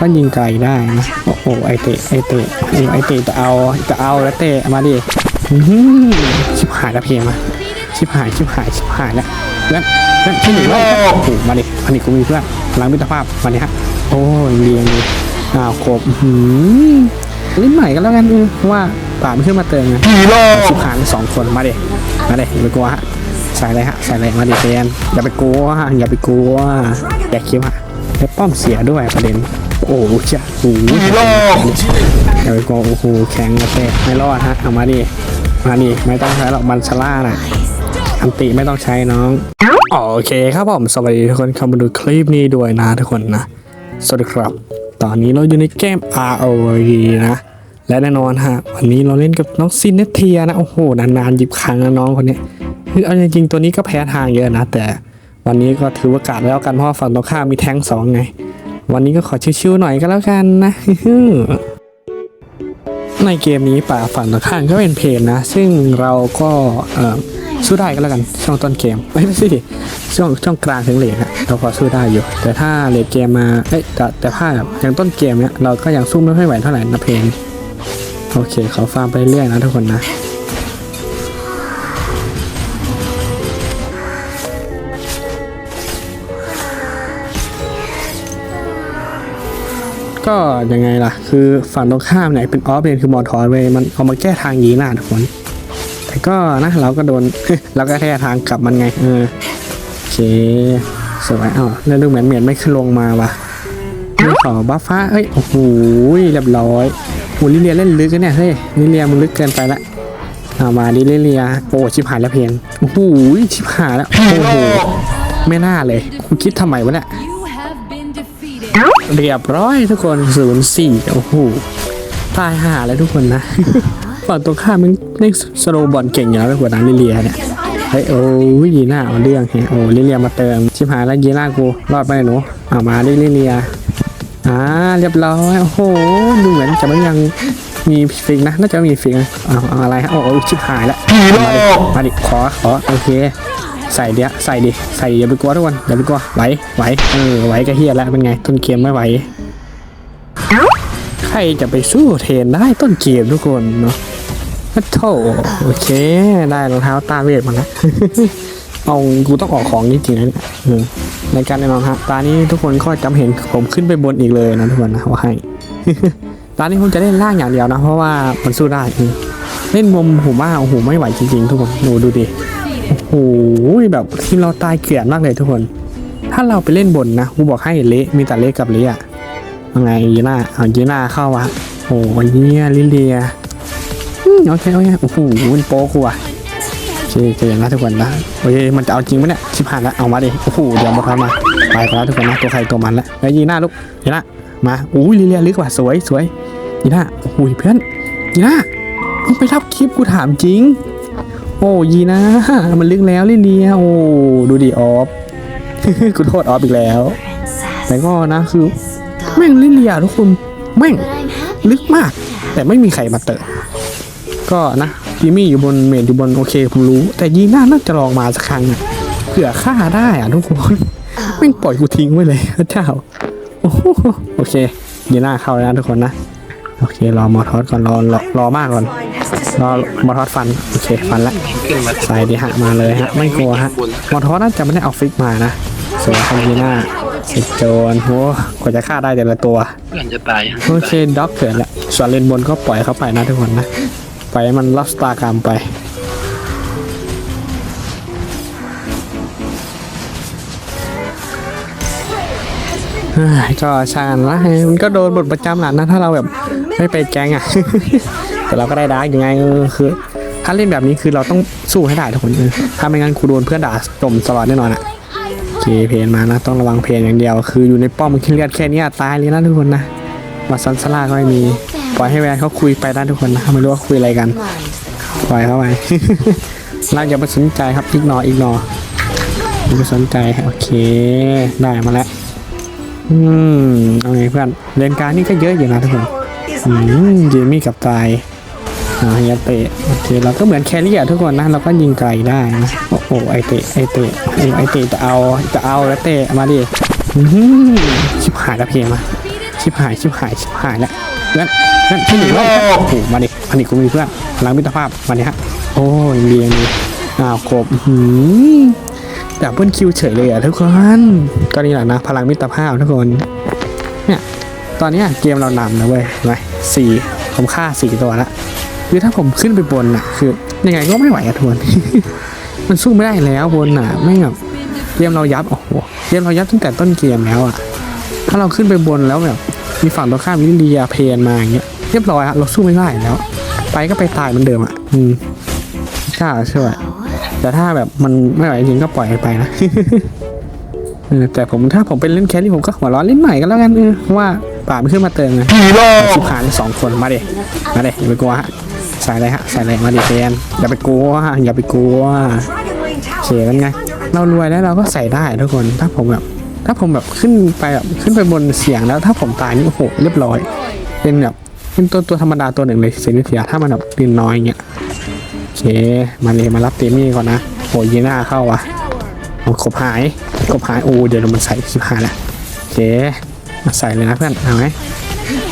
ก็ยิงไกลได้นะ โอ้โหไอเตะไอเตะโอ้ไอเตะจะเอาจะเอาแล้วเตะมาดิอื้อหือชิบหายแล้วเพลงมาชิบหายชิบหายชิบหายแล้วแล้วแล้วที่หนึ่งแล้วโอ้โหมาดิมาดิกูมีเพื่อนพลังมิตรภาพมาดิฮะโอ้ยเรียงเลยอ้าวครบอื้อหือเล่นใหม่กันแล้วกันเออเพราะว่าป่าไม่ขึ้นมาเติมไงฮีโร่ชิบหายไปสองคนมาดิมาดิอย่าไปกลัวฮะใส่เลยฮะใส่เลยมาดิเฟนอย่าไปกลัวอย่าไปกลัวอย่าคิดฮะแล้วป้อมเสียด้วยประเด็น โอ้โหเจ้าโอ้โหฮีโร่อย่าไปกลัวโอ้โหแข็งกระเตะไม่รอดฮะเอามาดิมาดิไม่ต้องใช้หรอกบันชล่าน่ะอันติไม่ต้องใช้น้องโอเคครับผมสวัสดีทุกคนเข้ามาดูคลิปนี้ด้วยนะทุกคนนะ สวัสดีครับ ตอนนี้เราอยู่ในเกม ROV นะ และแน่นอนฮะ วันนี้เราเล่นกับน้องซินเนเทียนะ โอ้โห นานๆหยิบครั้งนะน้องคนเนี้ยคือเอาจริงๆตัวนี้ก็แพ้ทางเยอะนะ แต่วันนี้ก็ถือโอกาสแล้วกันเพราะว่าฝั่งตรงข้ามมีแท้งสองไง วันนี้ก็ขอชิวๆหน่อยก็แล้วกันนะในเกมนี้ป่าฝั่งตรงข้ามก็เป็นเพนนะ ซึ่งเราก็เอ่อสู้ได้ก็แล้วกันช่วงต้นเกมไม่ใช่สิช่วงช่วงกลางถึงเลทอะเราพอสู้ได้อยู่ แต่ถ้าเลทเกมมาเอ้ยแต่แต่ถ้าอย่างต้นเกมเนี้ยเราก็ยังสู้ไม่ค่อยไหวเท่าไหร่นะเพนโอเคเขาฟาร์มไปเรื่อยนะทุกคนนะ ก็ยังไงล่ะ คือฝั่งตรงข้ามเนี่ยเป็นออฟเลนคือมอทอร์เวยมันเอามาแก้ทางยีหน้าทุกคน แต่ก็นะเราก็โดนเราก็แก้ทางกลับมันไง เออโอเคสวยเอ้าแล้วดูเหมือนเหมียนไม่ขึ้นลงมาว่ะไม่ขอบัฟฟ้าเอ้ยโอ้โหเรียบร้อยโหลิเลียเล่นลึกนะเนี่ยเฮ้ยลิเลียมึงลึกเกินไปละเอามาดิลิเลียโอ้ชิบหายแล้วเพลงโอ้โหชิบหายแล้วโอ้โหไม่น่าเลยกูคิดทำไมวะเนี่ย เรียบร้อยทุกคนศูนย์สี่โอ้โหตายห่าแล้วทุกคนนะฝั่งตรงข้ามมันเล่นสโลว์บอลเก่งอยู่แล้วทุกคนนะลิเลียเนี่ยเฮ้ยโอ้ยยีน่าเอาเรื่องแฮะโอ้ลิเลียมาเติมชิบหายแล้วยีน่ากูรอดไปไหนหนูเอามาดิลิเลียอ่าเรียบร้อยโอ้โหดูเหมือนจะไม่ยังมีฟิกนะน่าจะมีฟิกนะเอาเอาอะไรฮะโอ้โหชิบหายแล้วฮีโร่มาดิมาดิขอขอโอเค ใส่เดี๋ยวใส่ดิ ใส่อย่าไปกลัวทุกคนอย่าไปกลัว ไหว ไหว เออ ไหวก็เฮียแล้วเป็นไง ต้นเกมไม่ไหว ใครจะไปสู้เทนได้ต้นเกมทุกคนเนาะโถโอเค ได้รองเท้าตาเวทมาแล้วเอากูต้องออกของจริงๆนะเนี่ยในการแน่นอนฮะตานี้ทุกคนก็จำเห็นผมขึ้นไปบนอีกเลยนะทุกคนนะว่าให้ตอนนี้ผมจะเล่นล่างอย่างเดียวนะ เพราะว่ามันสู้ได้เออเล่นมุมผมว่าโอ้โหไม่ไหวจริงๆ ทุกคนดูดูดิ โอ้โหแบบทีมเราตายเกลียดมากเลยทุกคน ถ้าเราไปเล่นบนนะกูบอกให้เละมีแต่เละกับเละอะยังไงยีน่าเอายีน่าเข้าวะโอ้โหเนี่ยลิเลียอืมโอเคโอเคโอ้โหมันโป๊กูว่ะเคเจอนะทุกคนนะโอเคมันจะเอาจริงไหมเนี่ยชิบหายแล้วเอามาดิโอ้โหเดี๋ยวมดแล้วมาไปแล้วทุกคนนะตัวใครตัวมันแล้วแล้ยีน่าลูกยีน่ามาอุ้ยลิเลียลึกว่ะสวยสวยยีน่าโอ้โหเพื่อนยีน่ามึงไปรับคลิปกูถามจริง โอ้ยีน่ามันลึกแล้วลิเลียโอ้ดูดิออฟกูโทษออฟอีกแล้ว แต่ก็นะคือ แม่งลิเลียทุกคนแม่งลึกมาก แต่ไม่มีใครมาเติมก็นะจิมี่อยู่บนเมดอยู่บนโอเคผมรู้ แต่ยีน่าน่าจะลองมาสักครั้งเผื่อฆ่าได้อะทุกคนแม่งปล่อยกูทิ้งไว้เลยพระเจ้าโอ้โอเคยีน่าเข้าแล้วทุกคนนะ โอเครอมอทอสก่อนรอรอรอมากก่อนรอมอทอสฟันโอเคฟันละขึ้นมาใส่ดิฮะมาเลยฮะไม่กลัวฮะมอทอสน่าจะไม่ได้เอาฟิกมานะส่วนคอมพีน่าสิโจนโหกว่าจะฆ่าได้แต่ละตัวเพื่อนจะตายโอเคด็อกเกิดละส่วนเลนบนก็ปล่อยเข้าไปนะทุกคนนะปล่อยให้มันรับสตาร์กรรมไปเฮ้ยก็ชาญละมันก็โดนบทประจำแหละนะถ้าเราแบบ ไม่ไปแก๊งอะ แต่เราก็ได้ดาร์กยังไงคือถ้าเล่นแบบนี้คือเราต้องสู้ให้ได้ทุกคนถ้าไม่งั้นครูโดนเพื่อนด่าจมตลอดแน่นอนอะเคเพนมานะต้องระวังเพนอย่างเดียว คืออยู่ในป้อมคิเลียดแค่นี้ตายเลยนะทุกคนนะมาซันสลาก็ไม่มีปล่อยให้แวนเขาคุยไปนะทุกคนนะไม่รู้ว่าคุยอะไรกันปล่อยเข้าไปเราอย่าไปสนใจครับอีกนออีกนออย่าไปสนใจโอเคได้มาแล้วอืมเอาไงเพื่อนเรียนการนี่ก็เยอะอยู่นะทุกคน อืมเจมี่กับตายอ่าเฮียเตะโอเคเราก็เหมือนแครี่อะทุกคนนะเราก็ยิงไกลได้นะโอ้โหไอเตะไอเตะโอ้ไอเตะจะเอาจะเอาแล้วเตะมาดิอื้อหือชิบหายแล้วเพลงมาชิบหายชิบหายชิบหายแล้วเพื่อนเพื่นที่หนึ่งเลยโอ้โหมาดิมาดิกูมีเพื่อนพลังมิตรภาพมาดิฮะโอ้ยเรียงดีอ้าวครบอื้อหือดับเบิลคิวเฉยเลยอะทุกคนก็นี่แหละนะพลังมิตรภาพทุกคนเนี่ย ตอนนี้เกมเรานำนะเว้ยเห็นไหมสี่ผมฆ่าสี่ตัวละคือถ้าผมขึ้นไปบนอะ คือยังไงก็ไม่ไหวอะทุกคนมันสู้ไม่ได้แล้วบนอะ ไม่แบบเกมเรายับโอ้โหเกมเรายับตั้งแต่ต้นเกมแล้วอะถ้าเราขึ้นไปบนแล้วแบบมีฝั่งตรงข้ามลิเลียเพนมาอย่างเงี้ยเรียบร้อยอะเราสู้ไม่ได้แล้ว ไปก็ไปตายเหมือนเดิมอะอืมกล้าช่แต่ถ้าแบบมันไม่ไหวจริงก็ปล่อยไปนะแต่ผมถ้าผมเป็นเล่นแครี่ผมก็หัวร้อนเล่นใหม่กันแล้วกันเออเพราะว่า ป่าไม่ขึ้นมาเติมไงชิบหายเลยสองคนมาเด็มาเด็อย่าไปกลัวฮะใส่เลยฮะใส่เลยมาดิเพนอย่าไปกลัวอย่าไปกลัวเขียนไง เรารวยแล้วเราก็ใส่ได้ทุกคนถ้าผมแบบถ้าผมแบบขึ้นไปแบบขึ้นไปบนเสียงแล้วถ้าผมตายนี่โอ้โหเรียบร้อย เป็นแบบเป็นตัวตัวธรรมดาตัวหนึ่งเลยเซนิเทียถ้ามันแบบดินน้อยอย่างเงี้ยโอเคมาเลยมารับเตมี่ก่อนนะโอ้ยยีน่าเข้าว่ะโอ้กบหายกบหายโอ้เดี๋ยวมันใส่สิบหายละโอเคมา ใส่เลยนะเพื่อนเอาไหม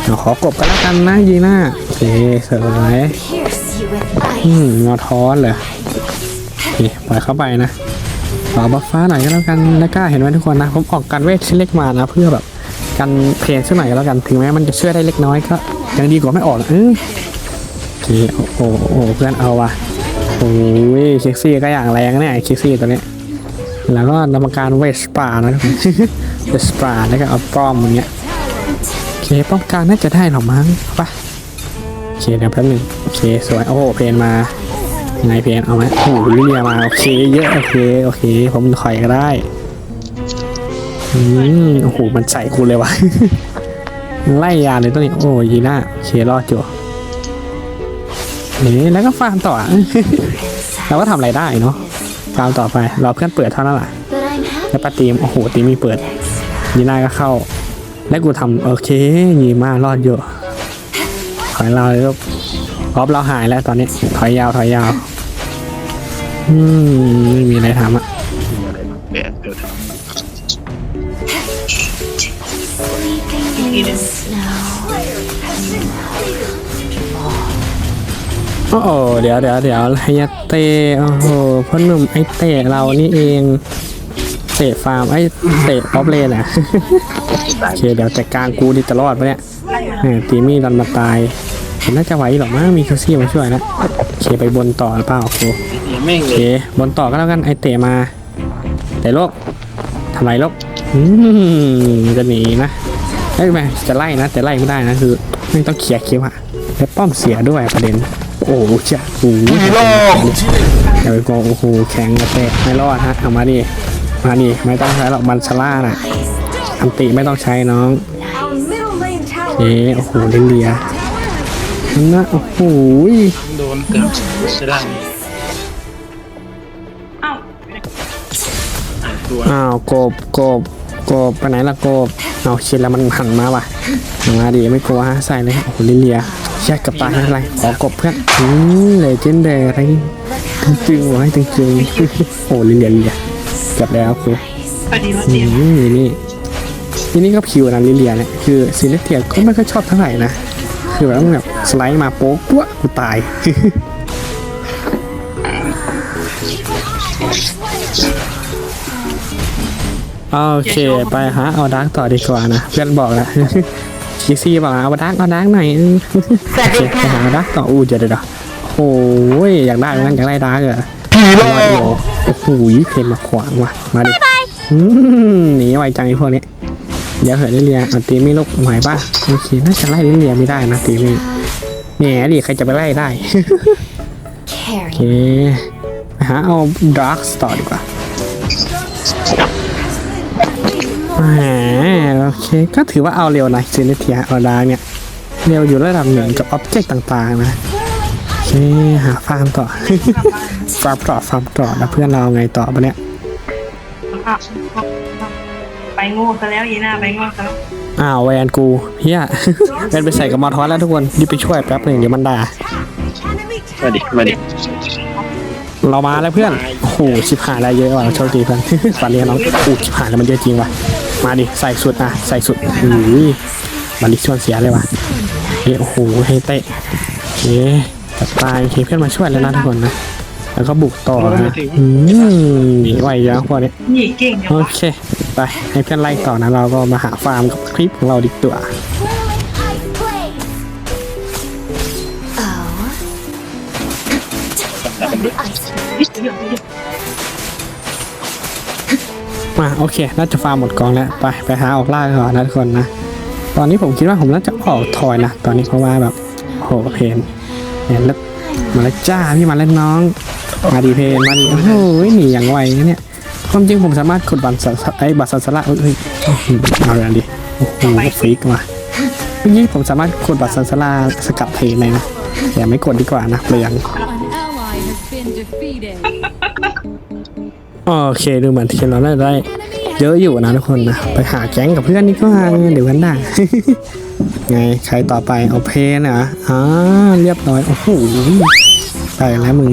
เอาขอกบกันแล้วกันนะยีน่าโอเคสวยอืมงอท้อนเลยโอเคปล่อยเข้าไปนะขอบัฟฟ้าหน่อยก็แล้วกันแล้วก็เห็นไหมทุกคนนะ ผมออกการเวทชิ้นเล็กมานะ เพื่อแบบกันเพลงสักหน่อยก็แล้วกันถึงแม้มันจะช่วยได้เล็กน้อยก็ยังดีกว่าไม่ออกนะเออโอเคโอ้โหโอ้โหเพื่อนเอาว่ะโอ้ยเซ็กซี่ก็อย่างแรงเนี่ยเซ็กซี่ตัวเนี้ย แล้วก็นำการเวสปานะทุกคนเวสปาแล้วก็เอาป้อมอย่างเงี้ยโอเคป้อมกลางน่าจะได้หรอมั้งปะโอเคเดี๋ยวแป๊บหนึงโอเคสวยโอ้โหเพลงมายังไงเพนเอาไหมโอ้โหลิเลียมาโอเคเยอะโอเคโอเค ผมถอยก็ได้อืมโอ้โหมันใส่กูเลยวะไล่ยาเลยตัวนี้โอ้ยยีน่าโอเครอดจั่วนี่แล้วก็ฟาร์มต่อเราก็ทำอะไรได้เนาะ ฟาร์มต่อไปรอเพื่อนเปิดเท่านั้นแหละแล้วปาตีมโอ้โหตีมีเปิดยีน่าก็เข้า แล้วกูทำโอเคยีมารอดเยอะถอยเราเลยกพอบเราหายแล้วตอนนี้ถอยยาวถอยยาวอืมไม่มีอะไรทำอะ อ้โหเดี๋ยวเดี๋ยวเดี๋ยวไฮยาเตะโอ้โหพ่อหนุ่มไอเตะเรานี่เองเตะฟาร์มไอเตะป๊อปเลนอะโอเคเดี๋ยวจัดการกูดิจะรอดปะเนี่ยตีมี่ดันมาตายผมน่าจะไหวหรอกมั้งมีเคลซี่มาช่วยนะโอเคไปบนต่อหรือเปล่าครูแม่งโอเคบนต่อก็แล้วกันไอเตะมาแต่โลกทำไมโลกอืมจะหนีนะไอ้ยแม่จะไล่นะแต่ไล่ไม่ได้นะคือไม่ต้องเคลียร์คิวอะแล้วป้อมเสียด้วยประเด็น โอ้โหเจ้าโอ้โหอย่าไปกลัวโอ้โหแข็งกระเตะไม่รอดฮะเอามาดิมาดิไม่ต้องใช้หรอกบันชาร่าน่ะอันติไม่ต้องใช้น้อง Our middle lane tower เอ๊ะโอ้โหลินเลียนะโอ้โหโดนเกือบจะได้หายตัวอ้าวกบกบกบไปไหนล่ะกบเอาคิดแล้วมันหันมาว่ะมาดิไม่กลัวฮะใส่เลยโอ้โหลินเลีย แยกกับตายไม่เป็นไรขอกบเพื่อนอืมเลยเจนเดอร์อะไรจึงๆวะให้จึงๆโอ้เลียนเลียเกับแล้วครูพอดีว่าอืเตียงมนี่นี่นี่นี่ก็พิวนะลิเลียเนี่ยคือซิเลเทียก็ไม่ค่อยชอบเท่าไหร่นะ คือแบบต้องแบบสไลด์มาโป๊กปั๊วกูตาย โอเคไปฮะเอาดักต่อดีกว่านะ เพื่อนบอกแล้ว คิซี่บอกเอาดักเอาดักหน่อยโอเคไปหาดักต่ออู้เดี๋ยวเดี๋ยวเดี๋ยวโอ้ยอยากได้เหมือนกันอยากได้ดักเหรอพี่โลโอ้โหเพนมาขวางว่ะมาดิอืมหนีไวจังไอ้พวกนี้เดี๋ยวเหอะลิเลียเอาตีมีลูกไหวป่ะโอเคน่าจะไล่ลิเลียไม่ได้นะตีมีแหมดิใครจะไปไล่ได้โอเค Carry ไปหาเอาดาร์กต่อดีกว่าแหม โอเค ก็ถือว่าเอาเร็วนะซินิเทียเอาดาร์กเนี่ย เร็วอยู่ระดับหนึ่งกับอ็อบเจกต์ต่างๆนะโอเคหาฟาร์มต่อฟาร์มต่อฟาร์มต่อแล้วเพื่อนเราไงต่อปะเนี่ยไปโง่ซะแล้วยีน่าไปโง่ซะแล้วอ้าวแวนกูเฮียแวนไปใส่กับมอทอสแล้วทุกคนรีบไปช่วยแป๊บหนึ่งเดี๋ยวมันด่ามาดิมาดิเรามาแล้วเพื่อน โอ้โหชิบหายอะไรเยอะว่ะโชคดีเพื่อนฝันเรียนน้องโอ้ชิบหายแล้วมันเยอะจริงว่ะ มาดิใส่สุดนะใส่สุดอุ้ยบัลลิชวนเสียเลยว่ะเฮ้ยโอ้โหให้เตะโอเคจับตายโอเคเพื่อนมาช่วยแล้วนะทุกคนนะแล้วก็บุกต่อนะอืมหนีไหวเยอะพวกนี้นี่เก่งจังโอวะเคไปให้เพื่อนไล่ต่อนะ เราก็มาหาฟาร์มกับคลิปของเราดีกว่า มาโอเคน่าจะฟาร์มหมดกองแล้วไปไปหาออกล่าก่อนนะทุกคนนะตอนนี้ผมคิดว่าผมน่าจะออกทอยนะตอนนี้เพราะว่าแบบโหเพนเนี่ยแล้วมาแล้วจ้าพี่มาแล้วน้องมาดีเพนมาดีโอ้โหหนีอย่างไวเนี่ยความจริงผมสามารถกดบัตรสไอ้บัตรสัสละเอ้ยเอ้ยเอาอย่างดิโอ้โหฟิกว่ะเมื่อกี้ผมสามารถกดบัตรสัสละสกัดเทนเลยนะแต่าไม่กดดีกว่านะเปลือง โอเคดูเหมือนทีมเราน่าจะได้ เยอะอยู่นะทุกคนนะ ไปหาแก๊งกับเพื่อนนี่ก็มาเดี๋ยวกันได้ไงใครต่อไปเอาเพนเหรออ่าเรียบร้อย โอ้โหไปแล้วมึง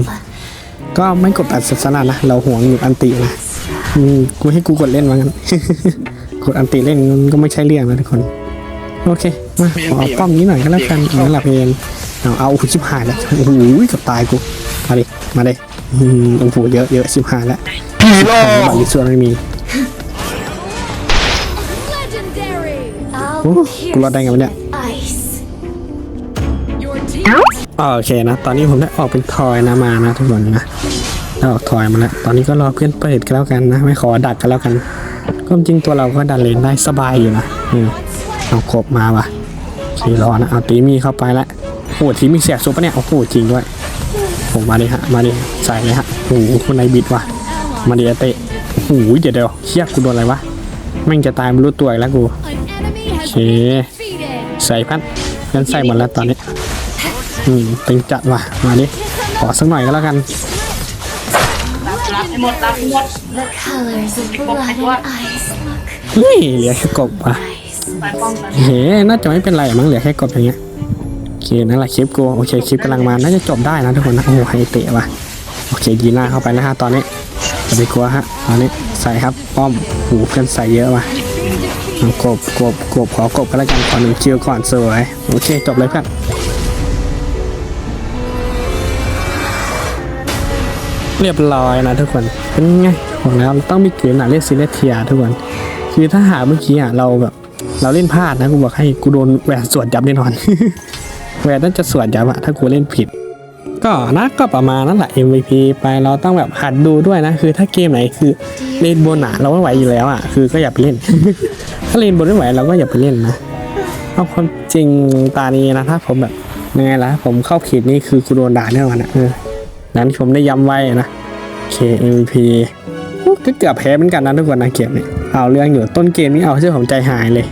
ก็ไม่กดอัดศาสนานะ เราห่วงอยู่อันตินะอืมกูให้กูกดเล่นว่างั้น กดอันติเล่นมันก็ไม่ใช่เรื่องนะทุกคน โอเค มาขอเอาป้อมนี้หน่อยก็แล้วกันเอาละเพนเอาเอาชิบหายแล้วโอ้โหกับตายกูมาดิมาดิอืมโอ้โหเยอะเยอะชิบหายแล้ว บัตรลิส่วนไม่มี legendary. I'll Ooh, pierce gula dang you apa dia? with ice. Your team โอเคนะ ตอนนี้ผมได้ออกเป็นทอยนะมานะทุกคนนะได้ออกทอยมาแล้ว ตอนนี้ก็รอเพื่อนเปิดกันแล้วกันนะ ไม่ขอดักกันแล้วกันก็จริงตัวเราก็ดันเลนได้สบายอยู่นะอืมเอาครบมาว่ะสีรอนะ เอาตีมีเข้าไปแล้วโอ้โหทีมีเสียซุปปะเนี่ย โอ้โหจริงด้วยผมมาดิฮะ มาดิใส่เลยฮะ โอ้โหคนในบิดว่ะ มาดิอาเตะโอ้โหเดี๋ยวเดี๋ยวเฮียกูโดนอะไรวะแม่งจะตายไม่รู้ตัวอีกแล้วกู an enemy has Okay. been defeated. ใส่พัดงั้นใส่หมดแล้วตอนนี้อืมตึงจัดว่ะมาดิขอสักหน่อยก็แล้วกันรับให้หมดรับให้หมด The colors of blood and ice look เฮ้ยเหลือแค่กบว่ะ nice. ไปป้องกันเฮ้น่าจะไม่เป็นไรมั้งเหลือแค่กบอย่างเงี้ยโอเคนั่นแหละคลิปกูโอเคคลิปกำลังมาน่าจะจบได้นะทุกคนนะโอ้โหไฮเตะว่ะโอเคยีน่าเข้าไปนะฮะตอนนี้ อย่าไปกลัวฮะตอนนี้ใส่ครับป้อมหูเพื่อนใส่เยอะว่ะเอากบกบกบขอกบก็แล้วกันขอหนึ่งคิวก่อนสวยโอเคจบเลยเพื่อนเรียบร้อยนะทุกคนเป็นไงบอกแล้วต้องมีเกมหนาเล่นซิเลเทียทุกคนคือถ้าหาเมื่อกี้อะเราแบบ เราเล่นพลาดนะกูบอกให้กูโดนแหวนสวนยับแน่นอนแหวนน่าจะสวนยับอะถ้ากูเล่นผิด ก็นะก็ประมาณนั้นแหละ MVP ไปเราต้องแบบหัดดูด้วยนะ คือถ้าเกมไหนคือเล่นบนอะเราไม่ไหวอยู่แล้วอะคือก็อย่าไปเล่น ถ้าเล่นบนไม่ไหวเราก็อย่าไปเล่นนะเอาความจริงตานี้นะถ้าผมแบบยังไงล่ะผมเข้าผิดนี่คือกูโดนด่าแน่นอนอะเออนั้นผมได้ย้ำไว้นะโอเค MVP ก็เกือบแพ้เหมือนกันนะทุกคนนะเกมนี้เอาเรื่องอยู่ต้นเกมนี้เอาเชื่อผมใจหายเลย